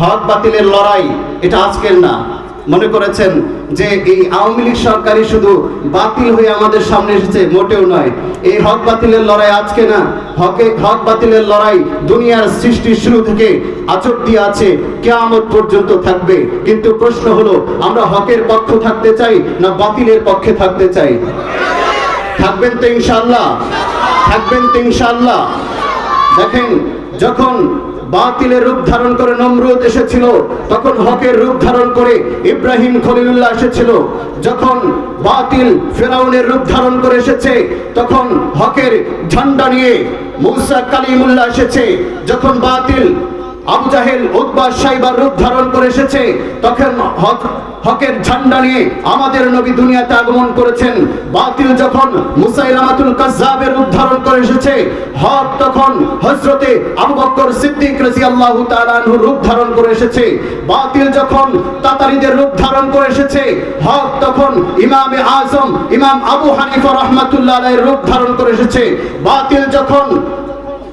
হক বাতিলের লড়াই, এটা আজকের না। মনে করেছেন যে এই আওয়ামী লীগ সরকারই শুধু বাতিল হয়ে আমাদের সামনে এসেছে, মোটেও নয়। এই হক বাতিলের লড়াই আজকে না। হকে হক বাতিলের লড়াই দুনিয়ার সৃষ্টির শুরু থেকে আচর দিয়ে আছে, কেয়ামত পর্যন্ত থাকবে। কিন্তু প্রশ্ন হলো, আমরা হকের পক্ষ থাকতে চাই না বাতিলের পক্ষে থাকতে চাই? থাকবেন তো ইনশাল্লাহ থাকবেন তো ইনশাল্লাহ দেখেন, যখন বাতিলের রূপ ধারণ করে নমরুদ এসেছিল। তখন হকের রূপ ধারণ করে ইব্রাহিম খলিলুল্লাহ এসেছিল। যখন বাতিল ফেরাউনের রূপ ধারণ করে এসেছে, তখন হকের ঝান্ডা নিয়ে মুসা কালিমুল্লাহ এসেছে। যখন বাতিল আবু জাহেল উদ্বা সাইবার রূপ ধারণ করে এসেছে। তখন হক, হকের ঝান্ডা নিয়ে আমাদের নবী দুনিয়াতে আগমন করেছেন। বাতিল যখন মুসাইলামাতুল কাজ্জাবের রূপ ধারণ করে এসেছে, হক তখন হযরতে আবু বকর সিদ্দিক রাদিয়াল্লাহু তাআলা আনহুর রূপ ধারণ করে এসেছে। বাতিল যখন তাতারীদের রূপ ধারণ করে এসেছে, হক তখন ইমামে আজম, ইমাম আবু হানিফা রাহমাতুল্লাহ আলাইহির রূপ ধারণ করে এসেছে। বাতিল যখন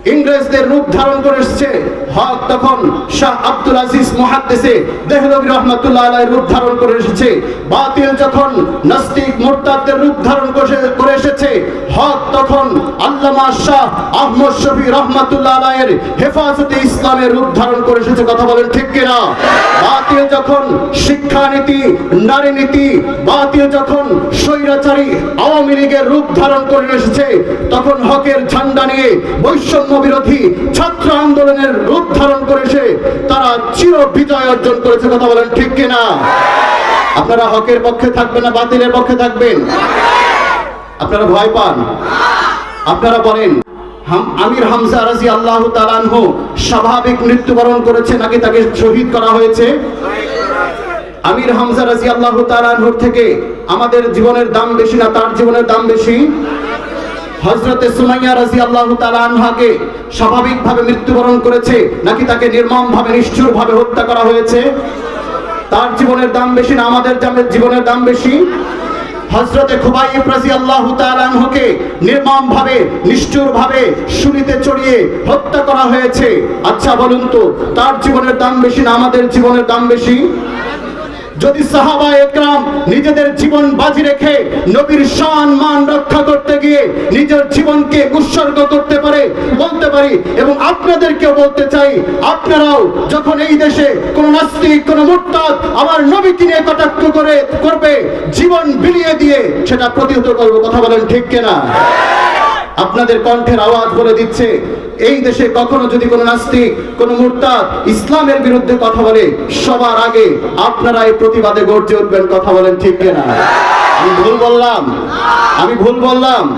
ইংরেজদের রূপ ধারণ করে এসেছে। হক তখন শাহ আব্দুল আজিজ মুহাদ্দিসে দেহলভী রহমাতুল্লাহ আলাইহির রূপ ধারণ করে এসেছে। বাতিল যখন নাস্তিক মুরতাদদের রূপ ধারণ করে- এসেছে, হক তখন আল্লামা শাহ আহমদ শফি রহমাতুল্লাহ আলাইহির হেফাজতে ইসলামের রূপ ধারণ করে এসেছে। কথা বলেন ঠিক কিনা? বাতিল যখন শিক্ষানীতি নারী নীতি বাতিল যখন স্বৈরাচারী আওয়ামী লীগের রূপ ধারণ করে এসেছে, তখন হকের ঝান্ডা নিয়ে বৈষম্য বিরোধী ছাত্র আন্দোলনের রূপ ধারণ করেছে তারা চির বিজয় অর্জন করেছে, কথা বলেন ঠিক কিনা? আপনারা হকের পক্ষে থাকবেন না, বাতিলের পক্ষে থাকবেন। আপনারা ভয় পান। আপনারা বলেন আমির হামজা রাজি আল্লাহ তালানহু স্বাভাবিক মৃত্যুবরণ করেছে নাকি তাকে শহীদ করা হয়েছে? আমির হামজা রাজি আল্লাহ তালানহুর থেকে আমাদের জীবনের দাম বেশি না তার জীবনের দাম বেশি? হজরতে সুমাইয়া রাজি আল্লাহ আনহাকে স্বাভাবিকভাবে মৃত্যুবরণ করেছে, নাকি তাকে নির্মমভাবে, নিষ্ঠুরভাবে হত্যা করা হয়েছে? তার জীবনের দাম বেশি না আমাদের জীবনের দাম বেশি? হজরতে খুবাইব রাজি আল্লাহ তালানহকে নির্মম ভাবে নিষ্ঠুর ভাবে শুনিতে চড়িয়ে হত্যা করা হয়েছে। আচ্ছা বলুন তো, তার জীবনের দাম বেশি না আমাদের জীবনের দাম বেশি? যদি সাহাবা একরাম নিজেদের জীবন বাজি রেখে নবীর শান, মান রক্ষা করতে গিয়ে নিজের জীবনকে উৎসর্গ করতে পারে, বলতে পারি এবং আপনাদেরকেও বলতে চাই, আপনারাও যখন এই দেশে কোন নাস্তিক, কোন মুরতাদ আমার নবীকে নিয়ে কটাক্ষ করে, করবে, জীবন বিলিয়ে দিয়ে সেটা প্রতিহত করব। কথা বলেন ঠিক কিনা? আপনাদের কণ্ঠের আওয়াজ বলে দিচ্ছে, এই দেশে কখনো যদি কোনো নাস্তিক, কোনো মুরতাদ ইসলামের বিরুদ্ধে কথা বলে, সবার আগে আপনারা এই প্রতিবাদে গর্জে উঠবেন, কথা বলেন ঠিক কিনা? আমি ভুল বললাম? আমি ভুল বললাম?